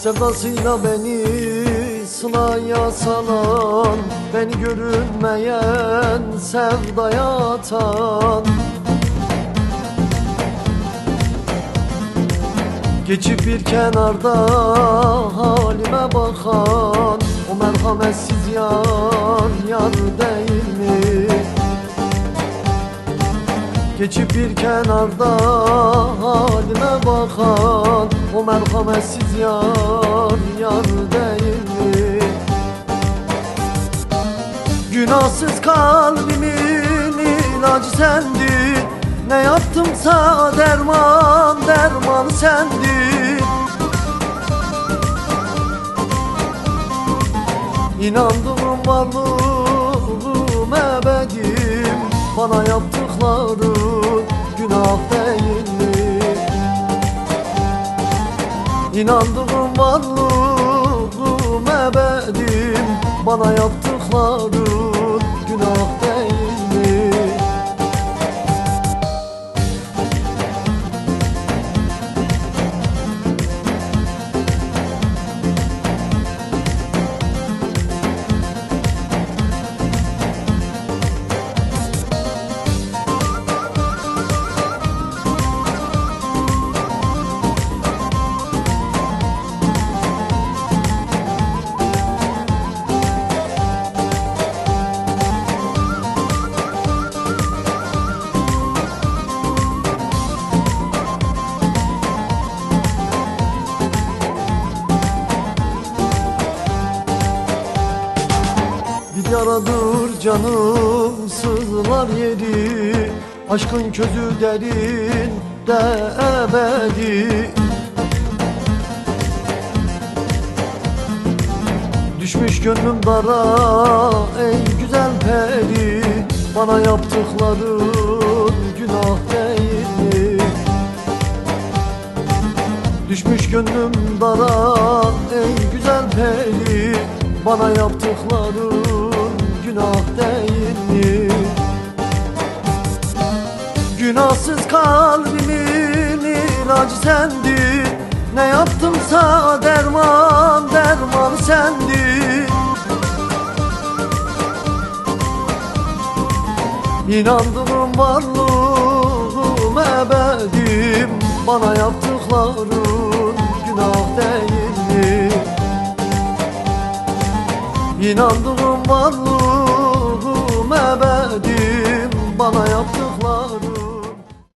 Sevdasıyla beni sılaya salan Beni görünmeyen sevdaya atan Geçip bir kenarda halime bakan O merhametsiz yar yar değil mi? Geçip bir kenarda halime bakan O merhametsiz yar yar değil mi? Günahsız kalbimin ilacı sendin Ne yaptımsa derman derman sendin İnandığım varlığım ebedim Bana yaptıkların günah değil İnandığım varlığım ebedim. Bana yaptıkların günah yaradır canım sızlar yeri Aşkın közü derin de ebedi. Düşmüş gönlüm dara ey güzel peri. Bana yaptıkların günah değil. Mi? Düşmüş gönlüm dara ey güzel peri. Bana yaptıkların günah değil mi? Günahsız kalbimin ilacı sendin Ne yaptımsa derman derman sendin İnandığım varlığım ebedim Bana yaptıkların günah değil mi? İnandığım var ruhum ebedim. Bana yaptıkları